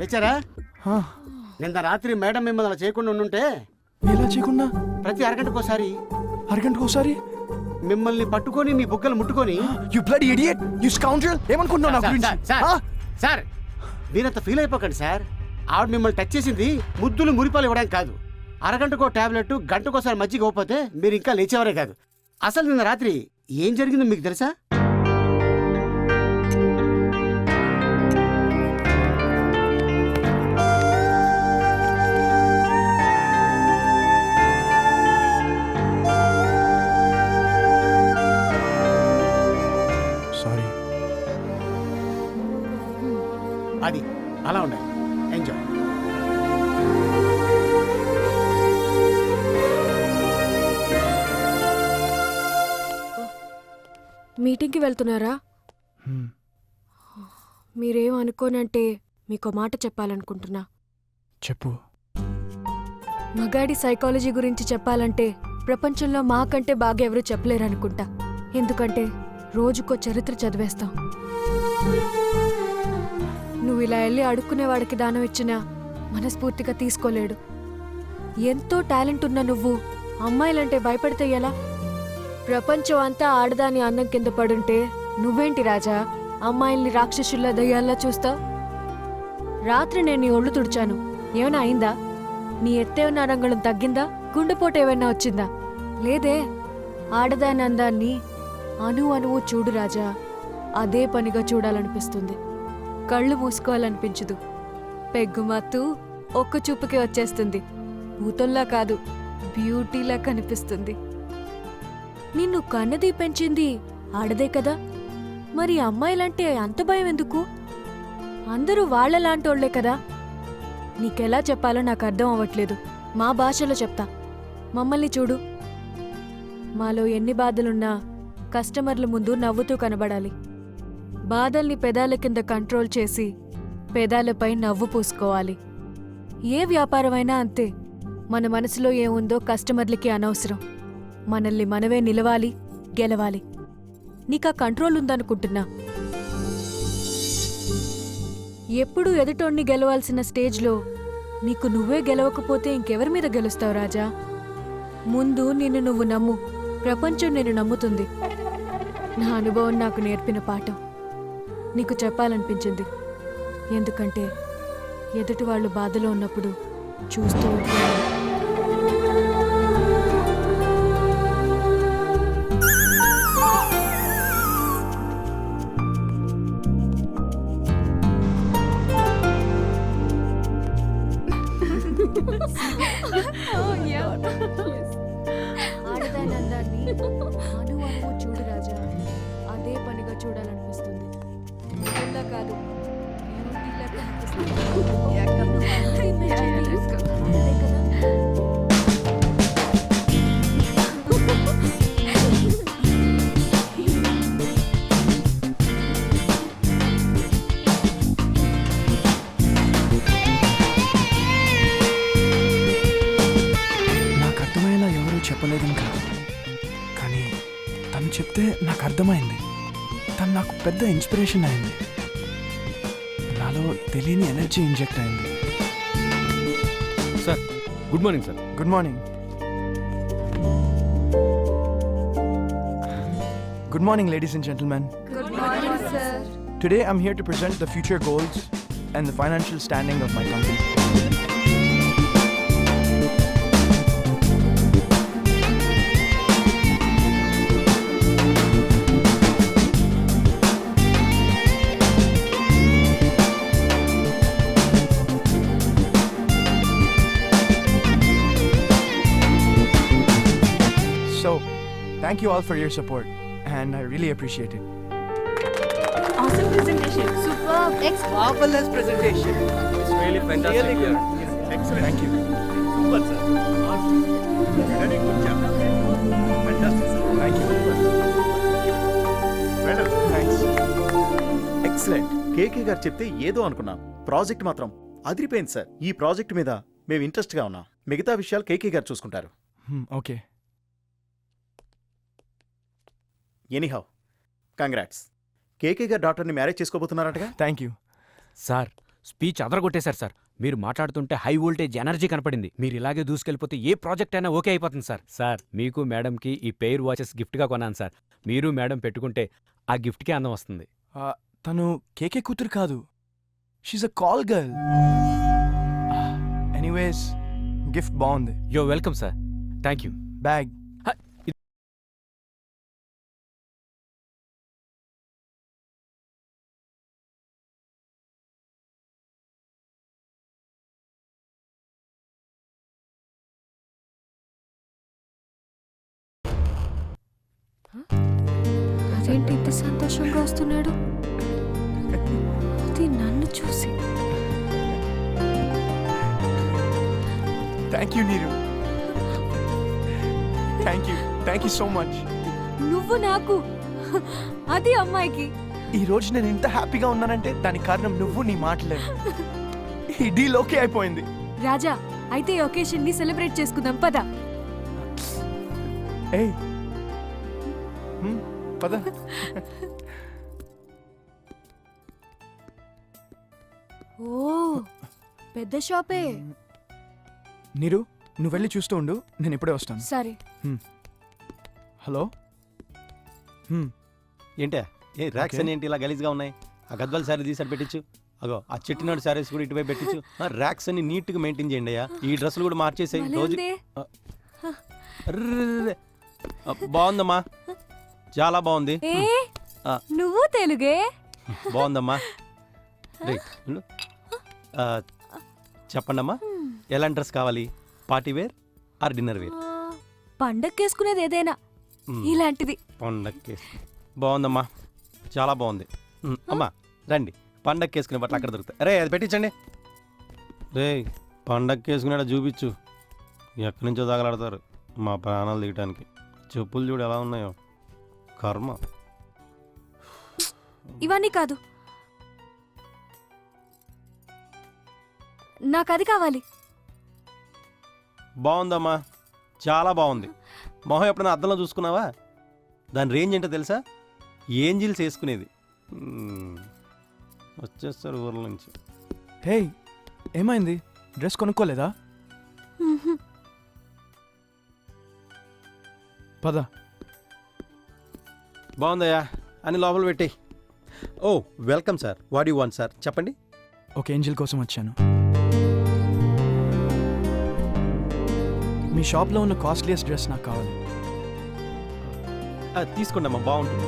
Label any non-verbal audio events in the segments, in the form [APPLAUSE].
లేచారా? నిన్న రాత్రి మేడం మిమ్మల్ని అలా చేయకుండా ఉండుంటే ఎలా చేయకుండా? ప్రతి అరగంటకోసారి. అరగంటకు ఒకసారి మిమ్మల్ని పట్టుకొని మీ బుగ్గలు ముట్టుకొని. You bloody idiot you scoundrel ఏమనుకుంటున్నావు నా గురించి? సార్, మీరంత ఫీల్ అయిపోకండి సార్. ఆవిడ మిమ్మల్ని టచ్ చేసింది ముద్దులు మురిపాలు ఇవ్వడానికి కాదు. అరగంటకో టాబ్లెట్ గంటకోసారి మజ్జిగ ఇవ్వకపోతే మీరు ఇంకా లేచేవారే కాదు. అసలు నిన్న రాత్రి ఏం జరిగిందో మీకు తెలుసా? మీటింగ్కి వెళ్తున్నారా. మీరేం అనుకోనంటే మీకో మాట చెప్పాలనుకుంటున్నా. చెప్పు. మగాడి సైకాలజీ గురించి చెప్పాలంటే ప్రపంచంలో మాకంటే బాగా ఎవరూ చెప్పలేరనుకుంటా. ఎందుకంటే రోజుకో చరిత్ర చదివేస్తాం. నువ్వు ఇలా వెళ్ళి అడుక్కునేవాడికి దానం ఇచ్చినా మనస్ఫూర్తిగా తీసుకోలేడు. ఎంతో టాలెంట్ ఉన్న నువ్వు అమ్మాయిలంటే భయపడితే ఎలా? ప్రపంచం అంతా ఆడదాని అన్నం కింద పడుంటే నువ్వేంటి రాజా? అమ్మాయిల్ని రాక్షసుల్లా దయ్యాల్లా చూస్తావు? రాత్రి నేను నీ ఒళ్ళు తుడిచాను. ఏమైనా అయిందా? నీ ఎత్తేవన్న రంగుళం తగ్గిందా? గుండెపోటు ఏమైనా వచ్చిందా? లేదే. ఆడదాని అందాన్ని అణు అణువు చూడు రాజా. అదే పనిగా చూడాలనిపిస్తుంది. కళ్ళు మూసుకోవాలనిపించదు. పెగ్గుమత్తు ఒక్క చూపుకే వచ్చేస్తుంది. భూతంలా కాదు బ్యూటీలా కనిపిస్తుంది. నిన్ను కన్నది పెంచింది ఆడదే కదా. మరి అమ్మాయిలంటే అంత భయం ఎందుకు? అందరూ వాళ్ళలాంటోళ్ళే కదా. నీకెలా చెప్పాలో నాకు అర్థం అవ్వట్లేదు. మా భాషలో చెప్తా. మమ్మల్ని చూడు. మాలో ఎన్ని బాధలున్నా కస్టమర్ల ముందు నవ్వుతూ కనబడాలి. బాధల్ని పెదాల కింద కంట్రోల్ చేసి పెదాలపై నవ్వు పూసుకోవాలి. ఏ వ్యాపారమైనా అంతే. మన మనసులో ఏముందో కస్టమర్లకి అనవసరం. మనల్ని మనమే నిలవాలి గెలవాలి. నీకా కంట్రోల్ ఉందనుకుంటున్నా. ఎప్పుడు ఎదుటోణ్ణి గెలవాల్సిన స్టేజ్లో నీకు నువ్వే గెలవకపోతే ఇంకెవరి మీద గెలుస్తావు రాజా? ముందు నిన్ను నువ్వు నమ్ము ప్రపంచం నిన్ను నమ్ముతుంది. నా అనుభవం నాకు నేర్పిన పాఠం. నీకు చెప్పాలనిపించింది. ఎందుకంటే ఎదుటి వాళ్ళు బాధలో ఉన్నప్పుడు చూస్తూ ఉంటారు పెద్ద ఇన్స్పిరేషన్ అయింది నాలో తెలియని ఎనర్జీ ఇంజెక్ట్ అయింది sir good morning sir good morning good morning ladies and gentlemen Today I'm here to present the future goals and the financial standing of my company. Thank you all for your support, and I really appreciate it. Awesome presentation. Superb. Excellent. marvelous presentation. It's really fantastic. Really good. yeah. Excellent. Thank you. Super, sir. Very good job. Fantastic, sir. Thank you. Well done. Thanks. Excellent KK గారు చెప్తే ఏదో అనుకున్నాం project మాత్రం అదిరిపోయింది sir ఈ project మీద మేము ఇంట్రెస్ట్గా ఉన్నాం మిగతా విషయాలు కేకే గారు చూసుకుంటారు Hmm, ఎనీహౌ కంగ్రాట్స్. కేకే గారు డాక్టర్ని మ్యారేజ్ చేసుకోబోతున్నారటగా? Thank you. సార్ స్పీచ్ అదరగొట్టేశారు సార్. మీరు మాట్లాడుతుంటే హై వోల్టేజ్ ఎనర్జీ కనపడింది. మీరు ఇలాగే దూసుకెళ్ళిపోతే ఏ ప్రాజెక్ట్ అయినా ఓకే అయిపోతుంది సార్. సార్ మీకు మేడంకి ఈ పెయిర్ వాచెస్ గిఫ్ట్గా కొన్నాను సార్. మీరు మేడం పెట్టుకుంటే ఆ గిఫ్ట్కే అందం వస్తుంది. తను కేకే కూతురు కాదు. She's a call girl anyways gift బాగుంది. Yo welcome sir thank you bag అదేంటి ఇంత సంతోషంగా వస్తున్నాడు? అది నన్ను చూసి. థ్యాంక్ యూ నీరు thank you thank you so much నువ్వు నాకు అది అమ్మాయికి. ఈ రోజు నేను ఇంత హ్యాపీగా ఉన్నానంటే దానికి కారణం నువ్వు నీ మాటలే. ఈ డీల్ ఓకే అయిపోయింది. రాజా అయితే ఈ ఒకేషన్ని సెలబ్రేట్ చేసుకుందాం. పద. ఏయ్ పద [LAUGHS] ఓ పెద్ద షాపే. నీరు నువ్వు వెళ్ళి చూస్తూ ఉండు. నేను ఇప్పుడే వస్తాను. సరే. హలో? హ్మ్, ఏంటే? ఏ ర్యాక్స్ ఓకే. అని ఏంటి ఇలా గలీజ్గా ఉన్నాయి? ఆ గద్వాల శారీ తీసాడు పెట్టించు. అగో ఆ చెట్టినాడు శారీస్ కూడా ఇటువైపు పెట్టించు. ఆ ర్యాక్స్ అన్ని నీట్గా మెయింటైన్ చేయండి అయ్యా. ఈ డ్రెస్సులు కూడా మార్చేసాయి. రోజు బాగుందమ్మా. చాలా బాగుంది. ఏ. నువ్వు తెలుగే? బాగుందమ్మా. రైట్ చెప్పండమ్మా. ఎలాంటి డ్రెస్ కావాలి? Party wear or dinner wear? పండక్కేసుకునేది ఏదైనా. ఇలాంటిది. పండక్కి బాగుందమ్మా. చాలా బాగుంది. అమ్మా రండి. పండక్కి వేసుకునే బట్టలు అక్కడ దొరుకుతాయి. రే అది పెట్టించండి. రే పండక్కి వేసుకునేట చూపించు. ఎక్కడి నుంచో తగలాడతారు మా ప్రాణాలు దిగటానికి. చెప్పులు చూడు ఎలా ఉన్నాయో. కర్మ. ఇవన్నీ కాదు. నాకు అది కావాలి. బాగుందమ్మా. చాలా బాగుంది. మొహం ఎప్పుడైనా అద్దంలో చూసుకున్నావా? దాని రేంజ్ ఏంటో తెలుసా? ఏంజిల్స్ వేసుకునేది. వచ్చేస్తారు ఊర్ల నుంచి. హే ఏమైంది? డ్రెస్ కొనుక్కోలేదా? పద. బాగుందయ్యా. అని లోపల పెట్టేయి ఓ welcome sir. What you want sir? చెప్పండి. ఒక ఏంజిల్ కోసం వచ్చాను. మీ షాప్లో ఉన్న కాస్ట్లీయెస్ట్ డ్రెస్ నాకు కావాలి. తీసుకోండి అమ్మా బాగుంటుంది.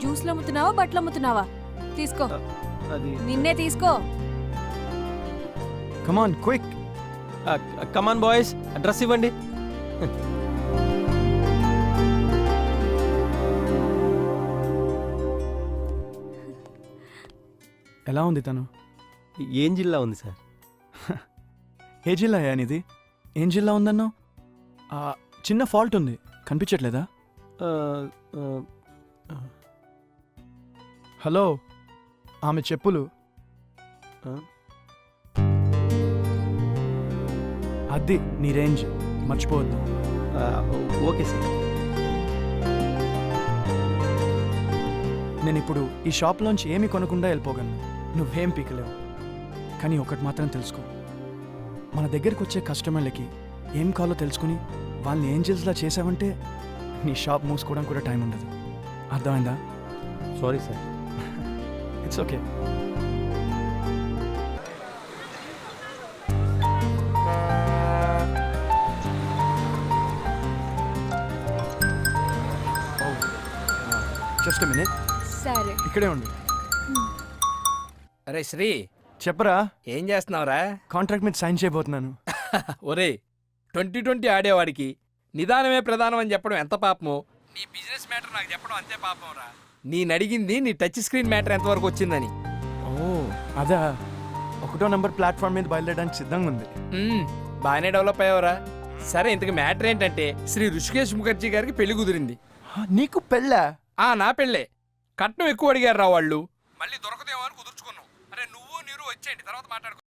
జ్యూస్లు అమ్ముతున్నావా బట్టలు అమ్ముతున్నావా? తీసుకో. అది నిన్నే తీసుకో. Come on quick come on boys dress ఇవ్వండి. ఎలా ఉంది తను? ఏం జిల్లా ఉంది సార్? [LAUGHS] ఏ జిల్లా నీది? ఏం జిల్లా ఉందన్నావు చిన్న ఫాల్ట్ ఉంది. కనిపించట్లేదా? హలో. ఆమె చెప్పులు. అది నీ రేంజ్. మర్చిపోవద్దు. Okay sir. నేను ఇప్పుడు ఈ షాప్లోంచి ఏమి కొనకుండా వెళ్ళిపోగలను. నువ్వేం పీకలేవు. కానీ ఒకటి మాత్రం తెలుసుకో. మన దగ్గరికి వచ్చే కస్టమర్లకి ఏం కావాలో తెలుసుకుని వాళ్ళని ఏంజల్స్లా చేసావంటే నీ షాప్ మూసుకోవడం కూడా టైం ఉండదు. అర్థమైందా? Sorry sir. [LAUGHS] It's okay just minute. సరే. ఇక్కడే ఉండు. అరే శ్రీ. చెప్పరా? ఏం చేస్తున్నావురా? కాంట్రాక్ట్ మీద సైన్ చేయబోతున్నాను. [LAUGHS] ఒరే ట్వంటీ ట్వంటీ ఆడేవాడికి నిదానమే ప్రధానం అని చెప్పడం ఎంత పాపమో. నీ బిజినెస్ మ్యాటర్ నాకు చెప్పడం అంతే పాపం రా నేనడిగింది నీ టచ్ స్క్రీన్ మ్యాటర్ ఎంతవరకు వచ్చిందని. ఓ అదా. ఒకటో నంబర్ ప్లాట్ఫామ్ మీద బయలుదేరడానికి సిద్ధంగా ఉంది. బాగానే డెవలప్ అయ్యావురా. సరే ఇంతకు మ్యాటర్ ఏంటంటే శ్రీ ఋషికేష్ ముఖర్జీ గారికి పెళ్ళి కుదిరింది. నీకు పెళ్ళా? ఆ నా పెళ్ళే. కట్నం ఎక్కువ అడిగారు రా వాళ్ళు. మళ్ళీ దొరకదేమో అని కుదుర్చుకున్నాం. అరే నువ్వు నీరు వచ్చేయండి. తర్వాత మాట్లాడుకో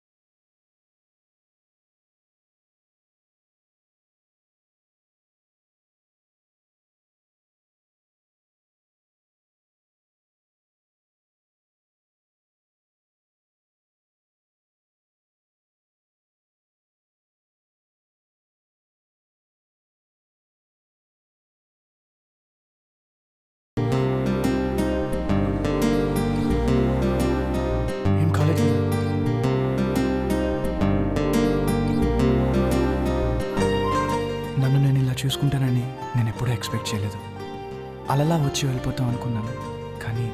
చూసుకుంటానని నేను ఎప్పుడూ ఎక్స్పెక్ట్ చేయలేదు. అలలా వచ్చి వెళ్ళిపోతాం అనుకున్నాను కానీ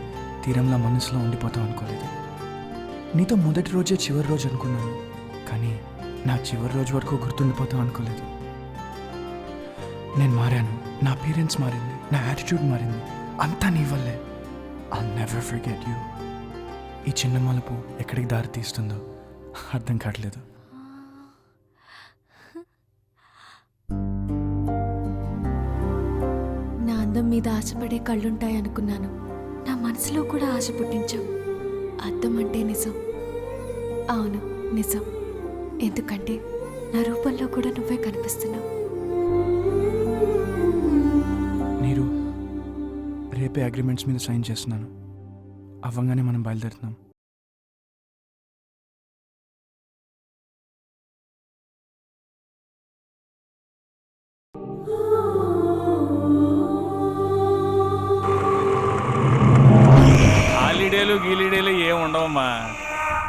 తీరంలో మనసులో ఉండిపోతాం అనుకోలేదు. నీతో మొదటి రోజే చివరి రోజు అనుకున్నాను కానీ నా చివరి రోజు వరకు గుర్తుండిపోతాం అనుకోలేదు. నేను మారాను నా పేరెంట్స్ మారింది నా యాటిట్యూడ్ మారింది అంతా నీ వల్లే. ఐ నెవర్ ఫర్గెట్ యూ ఈ చిన్న మలుపు ఎక్కడికి దారి తీస్తుందో అర్థం కావట్లేదు. అందం మీద ఆశపడే కళ్ళుంటాయి అనుకున్నాను. నా మనసులో కూడా ఆశ పుట్టించావు అర్థం అంటే నిజం. అవును నిజం. ఎందుకంటే నా రూపంలో కూడా నువ్వే కనిపిస్తున్నావు. నీరు రేపే అగ్రిమెంట్స్ మీద సైన్ చేస్తున్నాను. అవ్వంగానే మనం బయలుదేరుతున్నాం.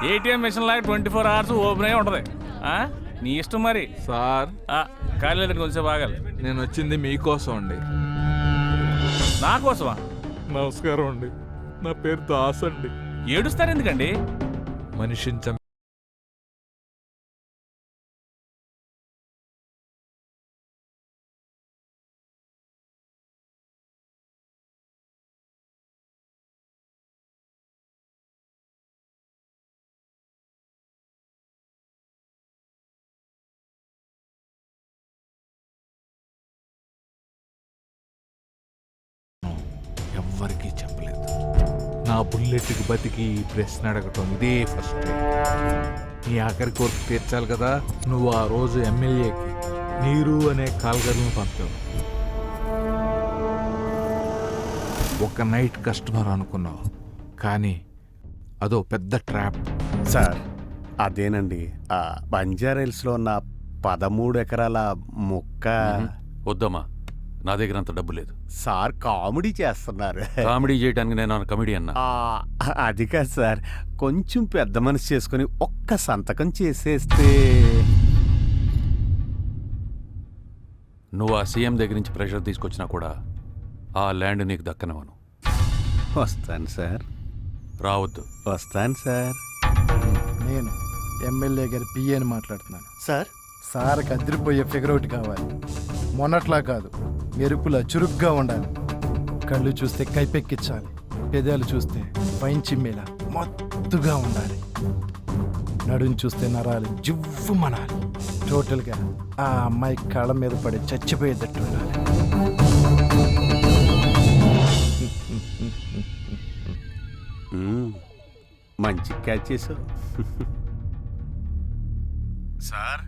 ఏటీఎం మిషన్ లాగా ట్వంటీ ఫోర్ అవర్స్ ఓపెన్ అయి ఉంటుంది. ఆ? నీ ఇష్టం మరి. సార్. ఆ, కాలేదండి కొంచెం బాగాలి నేను వచ్చింది మీకోసం అండి. నా కోసమా? నమస్కారం అండి. నా పేరు దాస్ అండి. ఏడుస్తారు ఎందుకండి? మనిషిని ఎవ్వరికీ చెప్పలేదు. నా బుల్లెట్కి బతికి ఈ ప్రశ్న అడగటం ఇదే ఫస్ట్ టైం. నీ ఆఖరి కోరిక తీర్చాలి కదా నువ్వు ఆ రోజు ఎమ్మెల్యేకి నీరు అనే కాల్గర్లను పంపావు. ఒక నైట్ కస్టమర్ అనుకున్నావు కానీ అదో పెద్ద ట్రాప్ సార్ అదేనండి. ఆ బంజారాయిల్స్లో ఉన్న పదమూడు ఎకరాల మొక్క వద్దమ్మా. నా దగ్గర అంత డబ్బు లేదు. సార్ కామెడీ చేస్తున్నారు. కామెడీ చేయడానికి నేను కమెడీ అన్నా అది కాదు సార్. కొంచెం పెద్ద మనసు చేసుకుని ఒక్క సంతకం చేసేస్తే. నువ్వు ఆ సీఎం దగ్గర నుంచి ప్రెషర్ తీసుకొచ్చినా కూడా ఆ ల్యాండ్ నీకు దక్కనివ్వను. వస్తాను సార్. రావద్దు. వస్తాను సార్. నేను ఎమ్మెల్యే గారి పిఏని మాట్లాడుతున్నాను. సార్ సార్కి అదిరిపోయే ఫిగర్ ఒకటి కావాలి. మొన్నట్లా కాదు. మెరుపులా చురుగ్గా ఉండాలి. కళ్ళు చూస్తే కైపెక్కించాలి. పెదాలు చూస్తే పైన చిమ్మేలా మత్తుగా ఉండాలి. నడుం చూస్తే నరాలు జివ్వు మనాలి. టోటల్గా ఆ అమ్మాయి కళ్ళ మీద పడి చచ్చిపోయేటట్టు ఉండాలి. మంచి క్యాచ్ చేసావు. సార్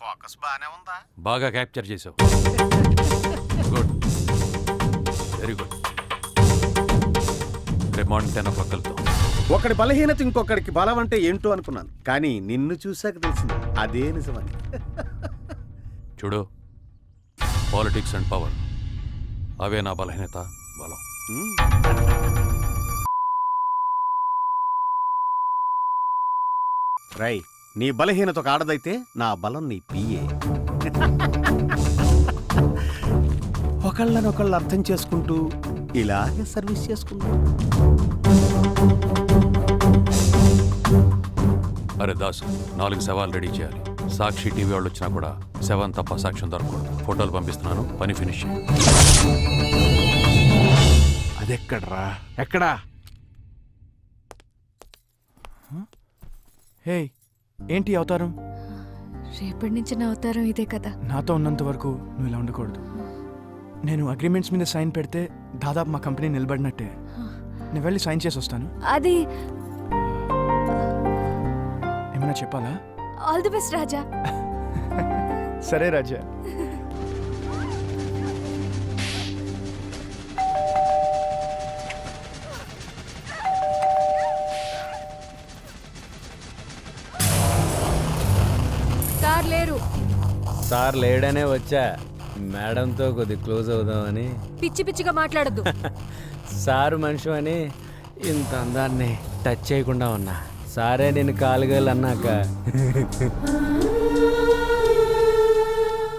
ఫోకస్ బాగానే ఉందా? బాగా క్యాప్చర్ చేసావు. గుడ్ వెరీ గుడ్ రేపు మార్నింగ్ టెన్ ఓ క్లాక్ కలుద్దాం. ఒకడి బలహీనత ఇంకొకడికి బలం అంటే ఏంటో అనుకున్నాను. కానీ నిన్ను చూశాక తెలిసింది అదే నిజమని. చూడు పాలిటిక్స్ అండ్ పవర్ అవే నా బలహీనత బలం. రై నీ బలహీనత ఒక ఆడదైతే నా బలం నీ పిఏ ఒకళ్ళనొకళ్ళు అర్థం చేసుకుంటూ ఇలాగే సర్వీస్ చేసుకుందాం. అరే దాసు నాలుగు సవాల్ రెడీ చేయాలి. సాక్షి టీవీ వాళ్ళు వచ్చినా కూడా సెవెన్ తప్ప సాక్ష్యం దొరకకూడదు. ఫోటోలు పంపిస్తున్నాను పని ఫినిష్ అదెక్కడ్రా? ఎక్కడా? హే ఏంటి అవతారం? రేపటి నుంచి నా అవతారం ఇదే కదా. నాతో ఉన్నంత వరకు నువ్వు ఇలా ఉండకూడదు. నేను అగ్రిమెంట్స్ మీద సైన్ పెడితే దాదాపు మా కంపెనీ నిలబడినట్టే. నేను వెళ్ళి సైన్ చేసి వస్తాను. అది ఏమైనా చెప్పాలా? All the best Raja. సరే రాజా. సార్ లేడనే వచ్చా. మేడంతో కొద్ది క్లోజ్ అవుదామని. పిచ్చి పిచ్చిగా మాట్లాడద్దు. [LAUGHS] సారు మనిషి అని ఇంత అందాన్ని టచ్ చేయకుండా ఉన్నా. సారే నేను కాలుగలు అన్నాక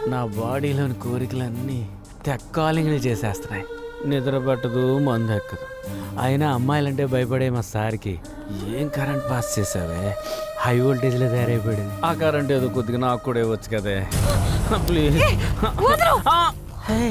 నా బాడీలోని కోరికలన్నీ తెక్కాలింగ్లు చేసేస్తున్నాయి. నిద్ర పట్టదు మందు ఎక్కదు. అయినా అమ్మాయిలంటే భయపడే మా సార్కి ఏం కరెంట్ పాస్ చేసావే? హై వోల్టేజ్లో తయారైపోయింది ఆ కరెంట్ ఏదో కొద్దిగా నాకు కూడా ఇవ్వచ్చు కదే. ప్లీజ్.